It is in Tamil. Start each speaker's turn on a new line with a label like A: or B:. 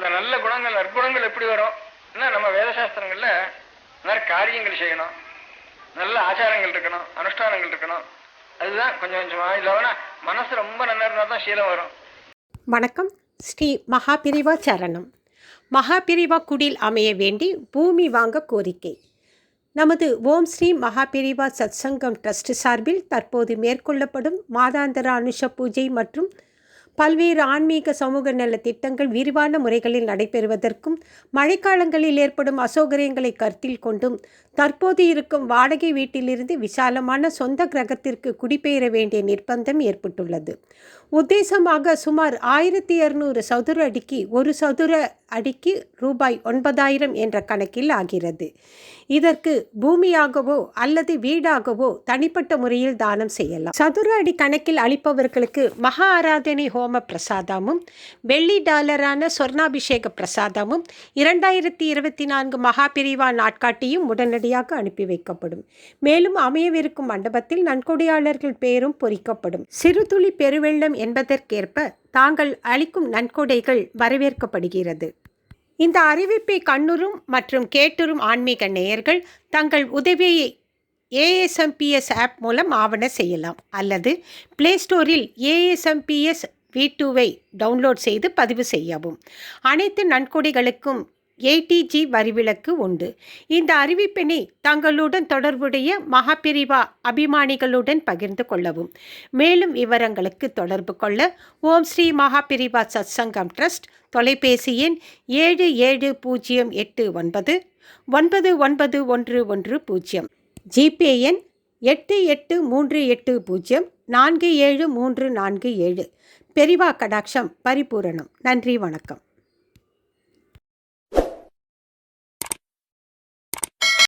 A: அந்த நல்ல குணங்கள் நற்குணங்கள் எப்படி வரும்? நம்ம வேதசாஸ்திரங்கள்ல நிறைய காரியங்கள் செய்யணும். நல்ல ஆச்சாரங்கள் இருக்கணும் அனுஷ்டானங்கள் இருக்கணும். அதுதான் கொஞ்சம் கொஞ்சமா இல்லைன்னா மனசு ரொம்ப நல்லா இருந்தால் தான் சீலம் வரும்.
B: வணக்கம். ஸ்ரீ மகாபிரிவா சரணம். மகாபிரிவா குடில் அமைய வேண்டி பூமி வாங்க கோரிக்கை. நமது ஓம் ஸ்ரீ மகாபிரிவா சத்சங்கம் ட்ரஸ்ட் சார்பில் தற்போது மேற்கொள்ளப்படும் மாதாந்திர அனுஷ பூஜை மற்றும் பல்வேறு ஆன்மீக சமூக நல திட்டங்கள் விரிவான முறைகளில் நடைபெறுவதற்கும் மழைக்காலங்களில் ஏற்படும் அசௌகரியங்களை கருத்தில் கொண்டும் தற்போது இருக்கும் வாடகை வீட்டிலிருந்து விசாலமான சொந்த கிரகத்திற்கு குடிபெயர வேண்டிய நிர்பந்தம் ஏற்பட்டுள்ளது. உத்தேசமாக சுமார் ஆயிரத்தி இருநூறு சதுர அடிக்கு ஒரு சதுர அடிக்கு ரூபாய் ஒன்பதாயிரம் என்ற கணக்கில் ஆகிறது. இதற்கு பூமியாகவோ அல்லது வீடாகவோ தனிப்பட்ட முறையில் தானம் செய்யலாம். சதுர அடி கணக்கில் அளிப்பவர்களுக்கு மகா ஆராதனை ஹோம பிரசாதமும் வெள்ளி டாலரான சொர்ணாபிஷேக பிரசாதமும் இரண்டாயிரத்தி இருபத்தி நான்கு மகா பிரிவா நாட்காட்டியும் உடனடியாக அனுப்பி வைக்கப்படும். மேலும் அமையவிருக்கும் மண்டபத்தில் நன்கொடையாளர்கள் பெயரும் பொறிக்கப்படும். சிறுதுளி பெருவெள்ளம் என்பதற்கேற்ப தாங்கள் அளிக்கும் நன்கொடைகள் வரவேற்கப்படுகிறது. இந்த அறிவிப்பை கண்ணுறும் மற்றும் கேட்டுறும் ஆன்மீக நேயர்கள் தங்கள் உதவியை ஏஎஸ்எம்பிஎஸ் ஆப் மூலம் ஆவண செய்யலாம். அல்லது பிளே ஸ்டோரில் ஏஎஸ்எம்பிஎஸ் வி டூவை டவுன்லோட் செய்து பதிவு செய்யவும். அனைத்து நன்கொடைகளுக்கும் ஏடிஜி வரிவிலக்கு உண்டு. இந்த அறிவிப்பினை தங்களுடன் தொடர்புடைய மகாபிரிவா அபிமானிகளுடன் பகிர்ந்து கொள்ளவும். மேலும் விவரங்களுக்கு தொடர்பு கொள்ள ஓம் ஸ்ரீ மகாபிரிவா சத்சங்கம் ட்ரஸ்ட் தொலைபேசி எண் ஏழு ஏழு பூஜ்ஜியம் எட்டு ஒன்பது ஒன்பது ஒன்பது ஒன்று ஒன்று பூஜ்ஜியம். ஜிபே எண் எட்டு எட்டு மூன்று எட்டு பூஜ்ஜியம் நான்கு ஏழு மூன்று நான்கு ஏழு. பெரிவா கடாட்சம் பரிபூரணம். நன்றி வணக்கம்.